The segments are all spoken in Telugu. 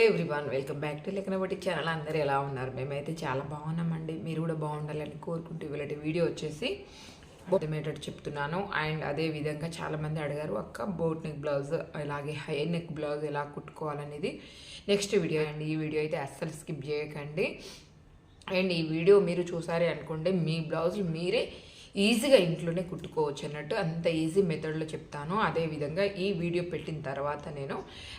Hello everyone welcome back to లెక్కనబట్టి channel. అందరూ ఎలా ఉన్నారు? మేమైతే చాలా బాగున్నామండి. మీరు కూడా బాగుండాలని కోరుకుంటూ వీళ్ళటి వీడియో వచ్చేసి అర్థమయ్యేటట్టు చెప్తున్నాను. అండ్ అదే విధంగా చాలామంది అడిగారు అక్క బోట్ నెక్ బ్లౌజ్ అలాగే హై నెక్ బ్లౌజ్ ఎలా కుట్టుకోవాలనేది? నెక్స్ట్ వీడియో అండి. ఈ వీడియో అయితే అస్సలు స్కిప్ చేయకండి. అండ్ ఈ వీడియో మీరు చూసారే అనుకోండి మీ బ్లౌజులు మీరే ఈజీగా ఇంట్లోనే కుట్టుకోవచ్చు అన్నట్టు అంత ఈజీ మెథడ్లో చెప్తాను. అదేవిధంగా ఈ వీడియో పెట్టిన తర్వాత నేను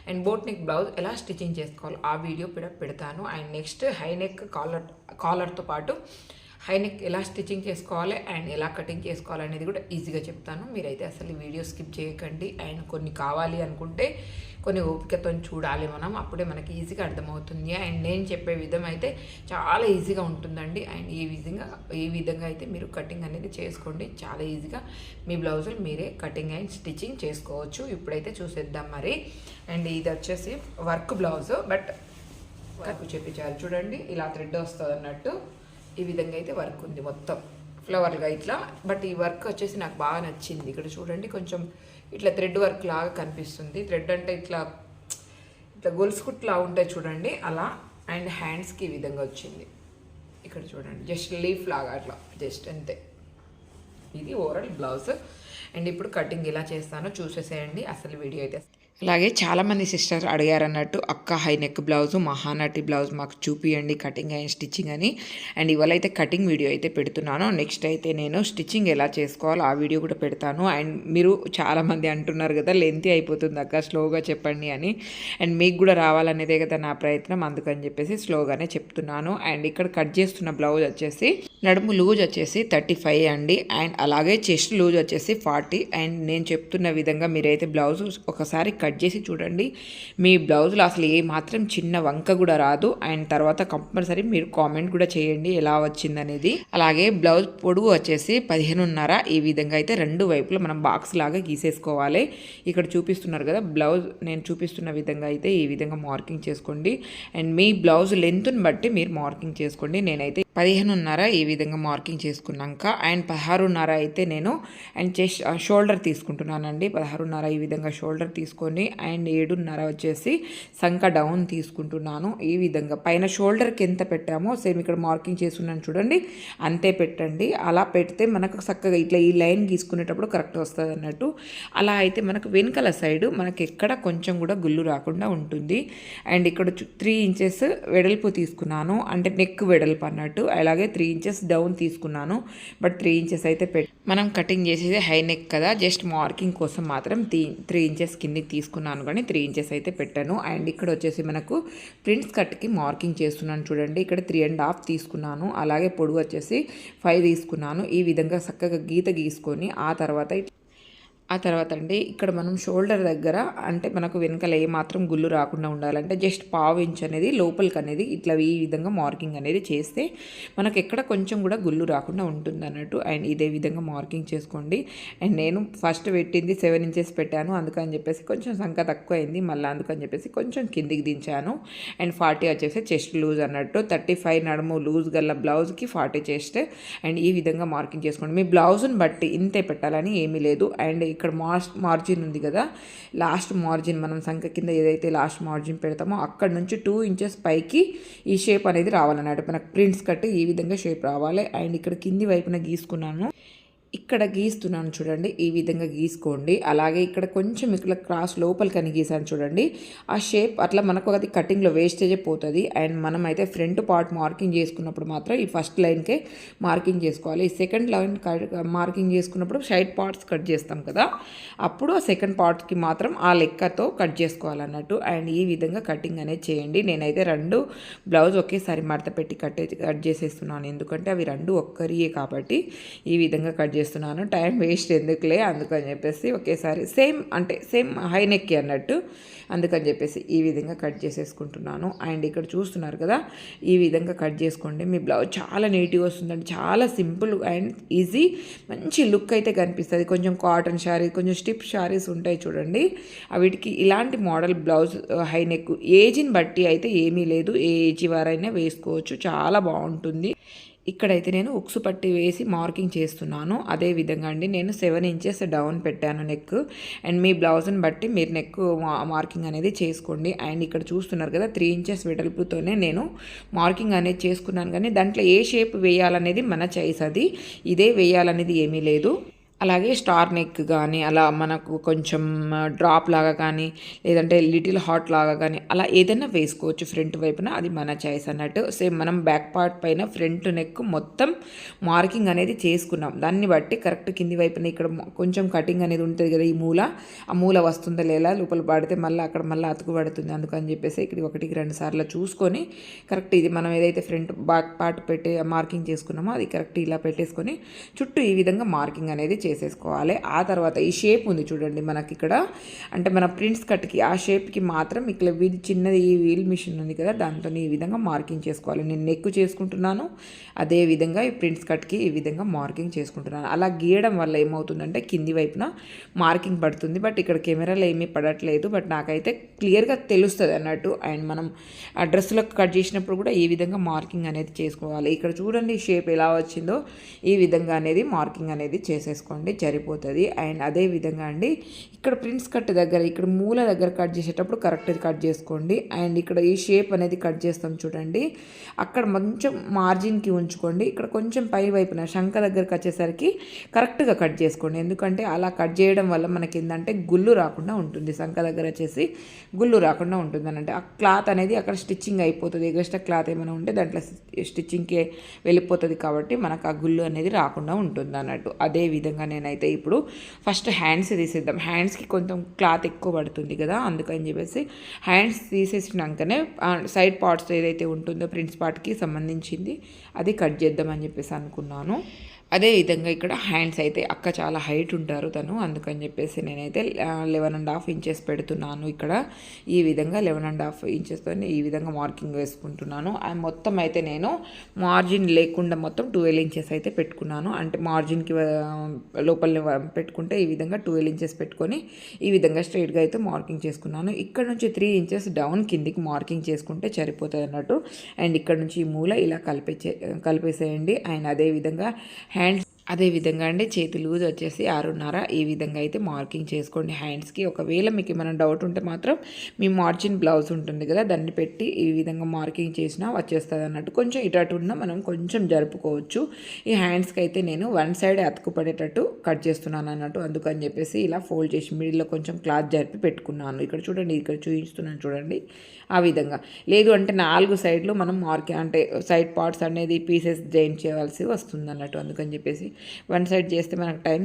అండ్ బోట్ నెక్ బ్లౌజ్ ఎలా స్టిచ్చింగ్ చేసుకోవాలో ఆ వీడియో కూడా పెడతాను. And next high neck collar కాలర్తో పాటు హై నెక్ ఎలా స్టిచ్చింగ్ చేసుకోవాలి అండ్ ఎలా కటింగ్ చేసుకోవాలి అనేది కూడా ఈజీగా చెప్తాను. మీరైతే అసలు ఈ వీడియో స్కిప్ చేయకండి. అండ్ కొన్ని కావాలి అనుకుంటే కొన్ని ఓపికతో చూడాలి మనం. అప్పుడే మనకి ఈజీగా అర్థమవుతుంది. అండ్ నేను చెప్పే విధం అయితే చాలా ఈజీగా ఉంటుందండి. అండ్ ఈ విధంగా ఈ విధంగా అయితే మీరు కటింగ్ అనేది చేసుకోండి. చాలా ఈజీగా మీ బ్లౌజులు మీరే కటింగ్ అండ్ స్టిచ్చింగ్ చేసుకోవచ్చు. ఇప్పుడైతే చూసేద్దాం మరి. అండ్ ఇది వచ్చేసి వర్క్ బ్లౌజ్. బట్ వర్క్ చెప్పించారు చూడండి ఇలా థ్రెడ్ వస్తుంది అన్నట్టు ఈ విధంగా అయితే వర్క్ ఉంది మొత్తం. ఫ్లవర్గా ఇట్లా. బట్ ఈ వర్క్ వచ్చేసి నాకు బాగా నచ్చింది. ఇక్కడ చూడండి కొంచెం ఇట్లా థ్రెడ్ వర్క్ లాగా కనిపిస్తుంది. థ్రెడ్ అంటే ఇట్లా ఇట్లా గొలుసుకుట్లా ఉంటాయి చూడండి అలా. అండ్ హ్యాండ్స్కి ఈ విధంగా వచ్చింది. ఇక్కడ చూడండి జస్ట్ లీఫ్ లాగా అట్లా జస్ట్ అంతే. ఇది ఓవరాల్ బ్లౌజ్ అండ్ ఇప్పుడు కటింగ్ ఎలా చేస్తానో చూసేసేయండి. అసలు వీడియో అయితే అలాగే చాలామంది సిస్టర్ అడిగారు అన్నట్టు అక్క high neck blouse Mahanati blouse మాకు చూపియండి కటింగ్ అండ్ స్టిచ్చింగ్ అని. అండ్ ఇవాళ అయితే కటింగ్ వీడియో అయితే పెడుతున్నాను. నెక్స్ట్ అయితే నేను స్టిచ్చింగ్ ఎలా చేసుకోవాలో ఆ వీడియో కూడా పెడతాను. అండ్ మీరు చాలామంది అంటున్నారు కదా లెంతీ అయిపోతుంది అక్క స్లోగా చెప్పండి అని. అండ్ మీకు కూడా రావాలనేదే కదా నా ప్రయత్నం అందుకని చెప్పేసి స్లోగానే చెప్తున్నాను. అండ్ ఇక్కడ కట్ చేస్తున్న బ్లౌజ్ వచ్చేసి నడుము లూజ్ వచ్చేసి థర్టీ ఫైవ్ అండి. అండ్ అలాగే చెస్ట్ లూజ్ వచ్చేసి ఫార్టీ. అండ్ నేను చెప్తున్న విధంగా మీరైతే బ్లౌజ్ ఒకసారి కట్ కట్ చేసి చూడండి. మీ బ్లౌజ్లో అసలు ఏ మాత్రం చిన్న వంక కూడా రాదు. అండ్ తర్వాత కంపల్సరీ మీరు కామెంట్ కూడా చేయండి ఎలా వచ్చిందనేది. అలాగే బ్లౌజ్ పొడుగు వచ్చేసి పదిహేనున్నర. ఈ విధంగా అయితే రెండు వైపులా మనం బాక్స్ లాగా గీసేసుకోవాలి. ఇక్కడ చూపిస్తున్నారు కదా బ్లౌజ్ నేను చూపిస్తున్న విధంగా అయితే ఈ విధంగా మార్కింగ్ చేసుకోండి. అండ్ మీ బ్లౌజ్ లెంత్ని బట్టి మీరు మార్కింగ్ చేసుకోండి. నేనైతే పదిహేనున్నర ఈ విధంగా మార్కింగ్ చేసుకున్నాక అండ్ పదహారున్నర అయితే నేను అండ్ చెస్ షోల్డర్ తీసుకుంటున్నానండి. పదహారున్నర ఈ విధంగా షోల్డర్ తీసుకొని అండ్ ఏడున్నర వచ్చేసి సంక డౌన్ తీసుకుంటున్నాను. ఈ విధంగా పైన షోల్డర్కి ఎంత పెట్టామో సేమ్ ఇక్కడ మార్కింగ్ చేస్తున్నాను చూడండి అంతే పెట్టండి. అలా పెడితే మనకు చక్కగా ఇట్లా ఈ లైన్ గీసుకునేటప్పుడు కరెక్ట్ వస్తుంది అన్నట్టు. అలా అయితే మనకు వెనుకల సైడ్ మనకి ఎక్కడ కొంచెం కూడా గుళ్ళు రాకుండా ఉంటుంది. అండ్ ఇక్కడ త్రీ ఇంచెస్ వెడల్పు తీసుకున్నాను. అంటే నెక్ వెడల్పు అన్నట్టు. అలాగే త్రీ ఇంచెస్ డౌన్ తీసుకున్నాను. బట్ త్రీ ఇంచెస్ అయితే పెట్ మనం కటింగ్ చేసేది హై నెక్ కదా. జస్ట్ మార్కింగ్ కోసం మాత్రం త్రీ త్రీ ఇంచెస్ కిందికి తీసుకున్నాను కానీ త్రీ ఇంచెస్ అయితే పెట్టాను. అండ్ ఇక్కడ వచ్చేసి మనకు ప్రింట్స్ కట్కి మార్కింగ్ చేస్తున్నాను చూడండి. ఇక్కడ త్రీ అండ్ హాఫ్ తీసుకున్నాను. అలాగే పొడుగు వచ్చేసి ఫైవ్ తీసుకున్నాను. ఈ విధంగా చక్కగా గీత గీసుకొని ఆ తర్వాత ఆ తర్వాత అండి ఇక్కడ మనం షోల్డర్ దగ్గర అంటే మనకు వెనకాల ఏ మాత్రం గుళ్ళు రాకుండా ఉండాలంటే జస్ట్ పావు ఇంచ్ అనేది లోపలికి అనేది ఇట్లా ఈ విధంగా మార్కింగ్ అనేది చేస్తే మనకు ఎక్కడ కొంచెం కూడా గుళ్ళు రాకుండా ఉంటుంది అన్నట్టు. అండ్ ఇదే విధంగా మార్కింగ్ చేసుకోండి. అండ్ నేను ఫస్ట్ పెట్టింది సెవెన్ ఇంచెస్ పెట్టాను అందుకని చెప్పేసి కొంచెం సంఖ్య తక్కువ అయింది మళ్ళీ అందుకని చెప్పేసి కొంచెం కిందికి దించాను. అండ్ ఫార్టీ వచ్చేసి చెస్ట్ లూజ్ అన్నట్టు థర్టీ ఫైవ్ నడుము లూజ్ గల బ్లౌజ్కి ఫార్టీ చెస్ట్. అండ్ ఈ విధంగా మార్కింగ్ చేసుకోండి. మీ బ్లౌజ్ని బట్టి ఇంతే పెట్టాలని ఏమీ లేదు. అండ్ ఇక్కడ మాస్ మార్జిన్ ఉంది కదా. లాస్ట్ మార్జిన్ మనం సంఖ్య కింద ఏదైతే లాస్ట్ మార్జిన్ పెడతామో అక్కడ నుంచి టూ ఇంచెస్ పైకి ఈ షేప్ అనేది రావాలన్నమాట. మనకు ప్రింట్స్ కట్టి ఈ విధంగా షేప్ రావాలి. అండ్ ఇక్కడ కింది వైపున గీసుకున్నాను. ఇక్కడ గీస్తున్నాను చూడండి ఈ విధంగా గీసుకోండి. అలాగే ఇక్కడ కొంచెం ఇక్కడ క్రాస్ లోపలికని గీసాను చూడండి. ఆ షేప్ అట్లా మనకు అది కటింగ్లో వేస్టేజ్ పోతుంది. అండ్ మనం అయితే ఫ్రంట్ పార్ట్ మార్కింగ్ చేసుకున్నప్పుడు మాత్రం ఈ ఫస్ట్ లైన్కే మార్కింగ్ చేసుకోవాలి. ఈ సెకండ్ లైన్ మార్కింగ్ చేసుకున్నప్పుడు సైడ్ పార్ట్స్ కట్ చేస్తాం కదా. అప్పుడు ఆ సెకండ్ పార్ట్కి మాత్రం ఆ లెక్కతో కట్ చేసుకోవాలన్నట్టు. అండ్ ఈ విధంగా కటింగ్ అనేది చేయండి. నేనైతే రెండు బ్లౌజ్ ఒకేసారి మడత పెట్టి కట్ కట్ చేసేస్తున్నాను. ఎందుకంటే అవి రెండు ఒక్కరియే కాబట్టి ఈ విధంగా కట్ చేస్తున్నాను టైం వేస్ట్ ఎందుకులే అందుకని చెప్పేసి ఒకేసారి సేమ్ అంటే సేమ్ హై నెక్కి అన్నట్టు అందుకని చెప్పేసి ఈ విధంగా కట్ చేసేసుకుంటున్నాను. అండ్ ఇక్కడ చూస్తున్నారు కదా ఈ విధంగా కట్ చేసుకోండి. మీ బ్లౌజ్ చాలా నీట్గా వస్తుందండి చాలా సింపుల్ అండ్ ఈజీ. మంచి లుక్ అయితే కనిపిస్తుంది. కొంచెం కాటన్ శారీ కొంచెం స్టిప్ శారీస్ ఉంటాయి చూడండి. వీటికి ఇలాంటి మోడల్ బ్లౌజ్ హై నెక్ ఏజ్ని బట్టి అయితే ఏమీ లేదు. ఏ ఏజ్ వారైనా వేసుకోవచ్చు. చాలా బాగుంటుంది. ఇక్కడైతే నేను ఉక్సు పట్టి వేసి మార్కింగ్ చేస్తున్నాను. అదే విధంగా అండి నేను సెవెన్ ఇంచెస్ డౌన్ పెట్టాను నెక్. అండ్ మీ బ్లౌజ్ని బట్టి మీరు నెక్ మార్కింగ్ అనేది చేసుకోండి. అండ్ ఇక్కడ చూస్తున్నారు కదా త్రీ ఇంచెస్ వెడల్పుతోనే నేను మార్కింగ్ అనేది చేసుకున్నాను. కానీ దాంట్లో ఏ షేప్ వేయాలనేది మన చాయిస్ అది. ఇదే వేయాలనేది ఏమీ లేదు. అలాగే స్టార్ నెక్ కానీ అలా మనకు కొంచెం డ్రాప్ లాగా కానీ లేదంటే లిటిల్ హాట్ లాగా కానీ అలా ఏదైనా వేసుకోవచ్చు ఫ్రంట్ వైపున. అది మన చాయిస్ అన్నట్టు. సేమ్ మనం బ్యాక్ పార్ట్ పైన ఫ్రంట్ నెక్ మొత్తం మార్కింగ్ అనేది చేసుకున్నాం. దాన్ని బట్టి కరెక్ట్ కింది వైపున ఇక్కడ కొంచెం కటింగ్ అనేది ఉంటుంది కదా ఈ మూల. ఆ మూల వస్తుందా లేదా లోపల పడితే మళ్ళీ అక్కడ మళ్ళీ అతుకు పడుతుంది. అందుకని చెప్పేసి ఇక్కడ ఒకటికి రెండు సార్లు చూసుకొని కరెక్ట్ ఇది మనం ఏదైతే ఫ్రంట్ బ్యాక్ పార్ట్ పెట్టి మార్కింగ్ చేసుకున్నామో అది కరెక్ట్ ఇలా పెట్టేసుకొని చుట్టూ ఈ విధంగా మార్కింగ్ అనేది చేసేసుకోవాలి. ఆ తర్వాత ఈ షేప్ ఉంది చూడండి మనకి ఇక్కడ. అంటే మన ప్రింట్స్ కట్కి ఆ షేప్కి మాత్రం ఇక్కడ వీల్ చిన్నది ఈ వీల్ మిషన్ ఉంది కదా దాంతో ఈ విధంగా మార్కింగ్ చేసుకోవాలి. నేను నెక్ చేసుకుంటున్నాను అదే విధంగా ఈ ప్రింట్స్ కట్కి ఈ విధంగా మార్కింగ్ చేసుకుంటున్నాను. అలా గీయడం వల్ల ఏమవుతుందంటే కింది వైపున మార్కింగ్ పడుతుంది. బట్ ఇక్కడ కెమెరాలో ఏమీ పడట్లేదు. బట్ నాకైతే క్లియర్గా తెలుస్తుంది అన్నట్టు. అండ్ మనం ఆ డ్రెస్లో కట్ చేసినప్పుడు కూడా ఈ విధంగా మార్కింగ్ అనేది చేసుకోవాలి. ఇక్కడ చూడండి షేప్ ఎలా వచ్చిందో ఈ విధంగా అనేది మార్కింగ్ అనేది చేసేసుకోండి. సరిపోతుంది అండ్ అదే విధంగా అండి ఇక్కడ ప్రింట్స్ కట్ దగ్గర ఇక్కడ మూల దగ్గర కట్ చేసేటప్పుడు కరెక్ట్ కట్ చేసుకోండి. అండ్ ఇక్కడ ఈ షేప్ అనేది కట్ చేస్తాం చూడండి. అక్కడ కొంచెం మార్జిన్కి ఉంచుకోండి. ఇక్కడ కొంచెం పై వైపున శంఖ దగ్గరకు వచ్చేసరికి కరెక్ట్గా కట్ చేసుకోండి. ఎందుకంటే అలా కట్ చేయడం వల్ల మనకి ఏంటంటే గుళ్ళు రాకుండా ఉంటుంది. శంఖ దగ్గర వచ్చేసి గుళ్ళు రాకుండా ఉంటుంది అంటే ఆ క్లాత్ అనేది అక్కడ స్టిచ్చింగ్ అయిపోతుంది. ఎగస్ట్రా క్లాత్ ఏమైనా ఉంటే దాంట్లో స్టిచ్చింగ్కి వెళ్ళిపోతుంది కాబట్టి మనకు ఆ గుళ్ళు అనేది రాకుండా ఉంటుంది అన్నట్టు. అదే విధంగా నేనైతే ఇప్పుడు ఫస్ట్ హ్యాండ్స్ తీసేద్దాం. హ్యాండ్స్కి కొంచెం క్లాత్ ఎక్కువ పడుతుంది కదా అందుకని చెప్పేసి హ్యాండ్స్ తీసేసినాకనే సైడ్ పార్ట్స్ ఏదైతే ఉంటుందో ప్రిన్స్ పార్ట్కి సంబంధించింది అది కట్ చేద్దామని చెప్పేసి అనుకున్నాను. అదే విధంగా ఇక్కడ హ్యాండ్స్ అయితే అక్క చాలా హైట్ ఉంటారు తను. అందుకని చెప్పేసి నేనైతే లెవెన్ అండ్ హాఫ్ ఇంచెస్ పెడుతున్నాను ఇక్కడ. ఈ విధంగా లెవెన్ అండ్ హాఫ్ ఇంచెస్తో ఈ విధంగా మార్కింగ్ వేసుకుంటున్నాను. మొత్తం అయితే నేను మార్జిన్ లేకుండా మొత్తం ట్వెల్వ్ ఇంచెస్ అయితే పెట్టుకున్నాను. అంటే మార్జిన్కి లోపల పెట్టుకుంటే ఈ విధంగా ట్వెల్వ్ ఇంచెస్ పెట్టుకొని ఈ విధంగా స్ట్రైట్గా అయితే మార్కింగ్ చేసుకున్నాను. ఇక్కడ నుంచి త్రీ ఇంచెస్ డౌన్ కిందికి మార్కింగ్ చేసుకుంటే సరిపోతుంది అన్నట్టు అండ్ ఇక్కడ నుంచి ఈ మూల ఇలా కలిపే కలిపేసేయండి. అండ్ అదే విధంగా హ్యాండ్స్ అదే విధంగా అండి చేతి లూజ్ వచ్చేసి ఆరున్నర. ఈ విధంగా అయితే మార్కింగ్ చేసుకోండి హ్యాండ్స్కి. ఒకవేళ మీకు ఏమైనా డౌట్ ఉంటే మాత్రం మీ మార్జిన్ బ్లౌజ్ ఉంటుంది కదా దాన్ని పెట్టి ఈ విధంగా మార్కింగ్ చేసినా వచ్చేస్తుంది అన్నట్టు కొంచెం ఇటు ఉన్న మనం కొంచెం జరుపుకోవచ్చు. ఈ హ్యాండ్స్కి అయితే నేను వన్ సైడ్ అతుకు పడేటట్టు కట్ చేస్తున్నాను అన్నట్టు. అందుకని చెప్పేసి ఇలా ఫోల్డ్ చేసి మిడిల్లో కొంచెం క్లాత్ జరిపి పెట్టుకున్నాను. ఇక్కడ చూడండి ఇక్కడ చూపిస్తున్నాను చూడండి. ఆ విధంగా. లేదు అంటే నాలుగు సైడ్లు మనం మార్కింగ్ అంటే సైడ్ పార్ట్స్ అనేది పీసెస్ జాయిన్ చేయవలసి వస్తుంది అన్నట్టు. అందుకని చెప్పేసి వన్ సైడ్ చేస్తే మనకు టైం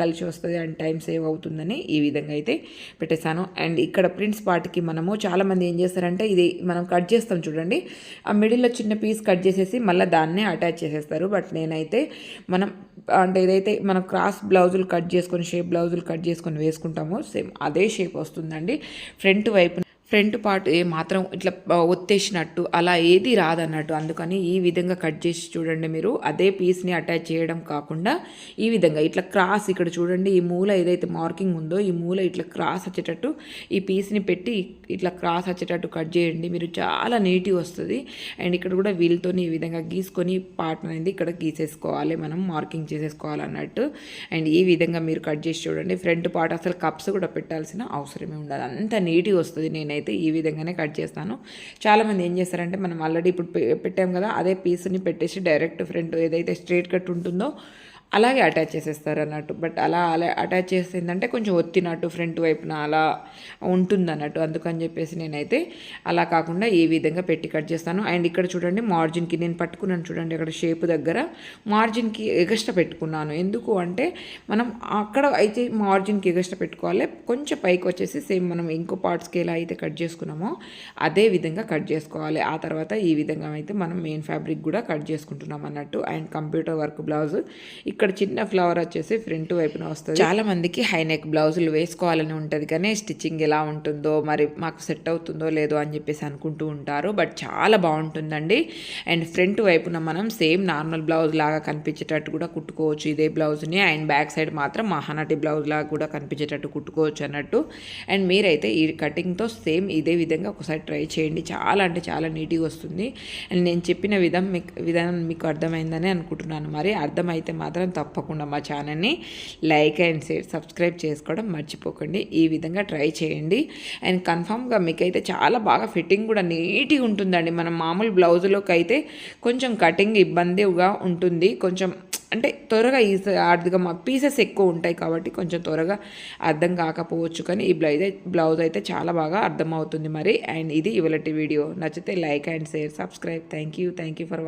కలిసి వస్తుంది అండ్ టైం సేవ్ అవుతుందని ఈ విధంగా అయితే పెట్టేశాను. అండ్ ఇక్కడ ప్రింట్స్ పార్ట్కి మనము చాలామంది ఏం చేస్తారంటే ఇది మనం కట్ చేస్తాం చూడండి. ఆ మిడిల్లో చిన్న పీస్ కట్ చేసేసి మళ్ళీ దాన్నే అటాచ్ చేసేస్తారు. బట్ నేనైతే మనం అంటే ఏదైతే మనం క్రాస్ బ్లౌజులు కట్ చేసుకొని షేప్ బ్లౌజులు కట్ చేసుకొని వేసుకుంటామో సేమ్ అదే షేప్ వస్తుందండి. ఫ్రంట్ వైపు ఫ్రంట్ పార్ట్ ఏ మాత్రం ఇట్లా ఒత్తేసినట్టు అలా ఏది రాదన్నట్టు. అందుకని ఈ విధంగా కట్ చేసి చూడండి మీరు. అదే పీస్ని అటాచ్ చేయడం కాకుండా ఈ విధంగా ఇట్లా క్రాస్ ఇక్కడ చూడండి. ఈ మూల ఏదైతే మార్కింగ్ ఉందో ఈ మూల ఇట్లా క్రాస్ వచ్చేటట్టు ఈ పీస్ని పెట్టి ఇట్లా క్రాస్ వచ్చేటట్టు కట్ చేయండి. మీరు చాలా నీట్గా వస్తుంది. అండ్ ఇక్కడ కూడా వీళ్ళతో ఈ విధంగా గీసుకొని పార్ట్ అనేది ఇక్కడ గీసేసుకోవాలి. మనం మార్కింగ్ చేసేసుకోవాలి అన్నట్టు. అండ్ ఈ విధంగా మీరు కట్ చేసి చూడండి. ఫ్రంట్ పార్ట్ అసలు కప్స్ కూడా పెట్టాల్సిన అవసరమే ఉండదు. అంత నీట్గా వస్తుంది. నేను నేనైతే ఈ విధంగానే కట్ చేస్తాను. చాలామంది ఏం చేస్తారంటే మనం ఆల్రెడీ ఇప్పుడు పెట్టాం కదా అదే పీస్ని పెట్టేసి డైరెక్ట్ ఫ్రంట్ ఏదైతే స్ట్రేట్ కట్ ఉంటుందో అలాగే అటాచ్ చేసేస్తారు అన్నట్టు. బట్ అలా అలా అటాచ్ చేసిందంటే కొంచెం ఒత్తినట్టు ఫ్రంట్ వైపున అలా ఉంటుంది అన్నట్టు అందుకని చెప్పేసి నేనైతే అలా కాకుండా ఈ విధంగా పెట్టి కట్ చేస్తాను. అండ్ ఇక్కడ చూడండి మార్జిన్కి నేను పట్టుకున్నాను చూడండి అక్కడ షేప్ దగ్గర మార్జిన్కి ఎగస్ట్రా పెట్టుకున్నాను. ఎందుకు అంటే మనం అక్కడ అయితే మార్జిన్కి ఎగస్ట్రా పెట్టుకోవాలి. కొంచెం పైకి వచ్చేసి సేమ్ మనం ఇంకో పార్ట్స్కి ఎలా అయితే కట్ చేసుకున్నామో అదే విధంగా కట్ చేసుకోవాలి. ఆ తర్వాత ఈ విధంగా అయితే మనం మెయిన్ ఫ్యాబ్రిక్ కూడా కట్ చేసుకుంటున్నాం అన్నట్టు. అండ్ కంప్యూటర్ వర్క్ బ్లౌజ్ ఇక్కడ చిన్న ఫ్లవర్ వచ్చేసి ఫ్రంట్ వైపున వస్తుంది. చాలా మందికి హై నెక్ బ్లౌజులు వేసుకోవాలని ఉంటుంది. కానీ స్టిచ్చింగ్ ఎలా ఉంటుందో మరి మాకు సెట్ అవుతుందో లేదో అని చెప్పేసి అనుకుంటూ ఉంటారు. బట్ చాలా బాగుంటుందండి. అండ్ ఫ్రంట్ వైపున మనం సేమ్ నార్మల్ బ్లౌజ్ లాగా కనిపించేటట్టు కూడా కుట్టుకోవచ్చు. ఇదే బ్లౌజ్ని అండ్ బ్యాక్ సైడ్ మాత్రం మహానటి బ్లౌజ్ లాగా కూడా కనిపించేటట్టు కుట్టుకోవచ్చు అన్నట్టు. అండ్ మీరైతే ఈ కటింగ్తో సేమ్ ఇదే విధంగా ఒకసారి ట్రై చేయండి. చాలా అంటే చాలా నీట్గా వస్తుంది. అండ్ నేను చెప్పిన విధం మీకు విధానం మీకు అర్థమైందని అనుకుంటున్నాను. మరి అర్థమైతే మాత్రం తప్పకుండా మా ఛానల్ని లైక్ అండ్ షేర్ సబ్స్క్రైబ్ చేసుకోవడం మర్చిపోకండి. ఈ విధంగా ట్రై చేయండి. అండ్ కన్ఫామ్గా మీకైతే చాలా బాగా ఫిట్టింగ్ కూడా నీట్గా ఉంటుందండి. మనం మామూలు బ్లౌజులోకి అయితే కొంచెం కటింగ్ ఇబ్బందిగా ఉంటుంది. కొంచెం అంటే త్వరగా ఈ ఆర్థిక పీసెస్ ఎక్కువ ఉంటాయి కాబట్టి కొంచెం త్వరగా అర్థం కాకపోవచ్చు కానీ ఈ బ్లౌజ్ బ్లౌజ్ అయితే చాలా బాగా అర్థమవుతుంది మరి. అండ్ ఇది ఇవాళ వీడియో. నచ్చితే like and share subscribe. Thank you. Thank you for